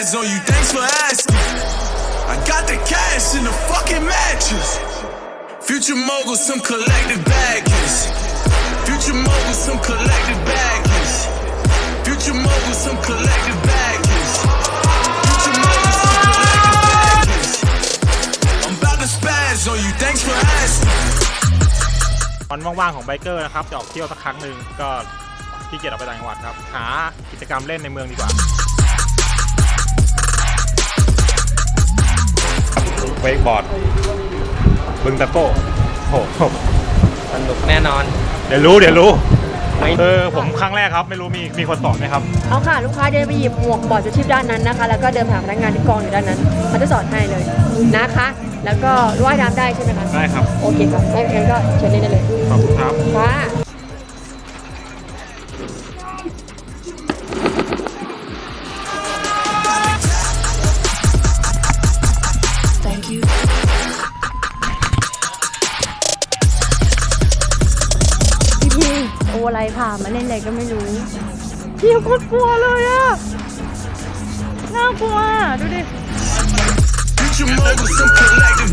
spaz on you, thanks for asking. I got the cash in the fucking mattress. Future mogul, some collective baggage. Future mogul, some collective baggage. Future mogul, some collective baggage. Future mogul, some collective baggage. I'm about to spaz on you, thanks for asking. วันว่างๆของไบเกอร์นะครับจะออกเที่ยวสักครั้งหนึ่งก็ที่เกียจออกไปต่างจังหวัดครับ หากิจกรรมเล่นในเมืองดีกว่า เวกบอร์ดบึงตะโก้โอ้โหสนุกแน่นอน เดี๋ยวรู้เดี๋ยวรู้ไม่ เออผมครั้งแรกครับ ไม่รู้มีมีคนสอนไหมครับ เอาค่ะ ลูกค้าเดินไปหยิบหมวกบอร์ดชูชีพด้านนั้นนะคะ แล้วก็เดินผ่านพนักงานที่กองอยู่ด้านนั้นเขาจะสอนให้เลยนะคะ แล้วก็ว่ายน้ำได้ใช่ไหมคะได้ครับ โอเคครับไม่งั้นก็เชิญเล่นได้เลยขอบคุณครับค่ะ ออะไรผ่ามาเล่นอะไรก็ไม่รู้พี่โคตรกลัวเลยอะน่ากลัวอะดูดิ Future mogul, some collective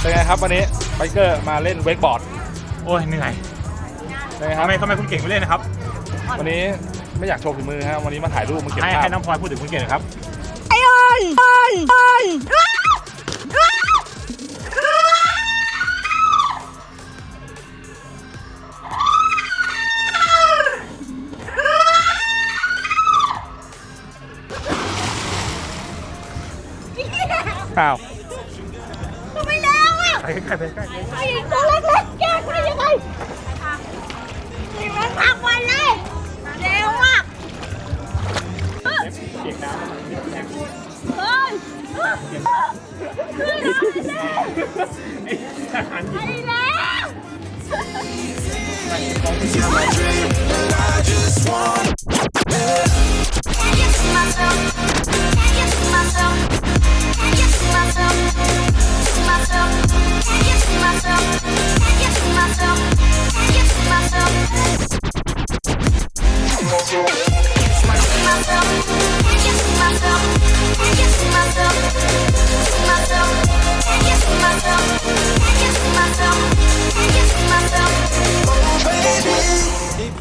เคเป็นไงครับวันนี้ไบเกอร์มาเล่นเวกบอร์ดโอ้ยเหนื่อยเป็นไงคทำรับไมทำไมคุณเก่งไม่เล่นนะครับ วันนี้ไม่อยากโชว์ฝีมือฮะวันนี้มาถ่ายรูปมาเก็บให้ภาพให้น้องพลอยพูดถึงคุณเก่งหนะครับ อ้าวไม่แล้วอะ ไปใกล้ๆไปใกล้ ไอ้ตัวเล็กๆแกกูได้ยังไงนี่มันพักวันเลย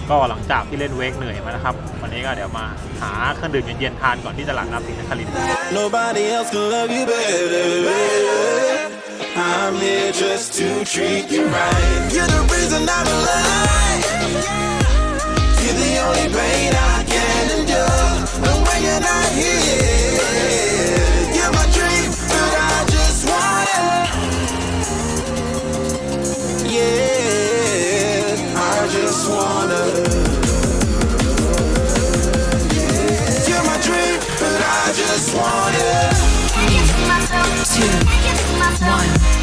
ก็หลังจากที่เล่นเวกเหนื่อยมานะครับ วันนี้ก็เดี๋ยวมาหาเครื่องดื่มเย็นๆทานก่อนที่ตลาดน้ำสิงห์นครินทร์ Nobody else can love you better. I'm here just to treat you right. You're the reason I'm alive. One.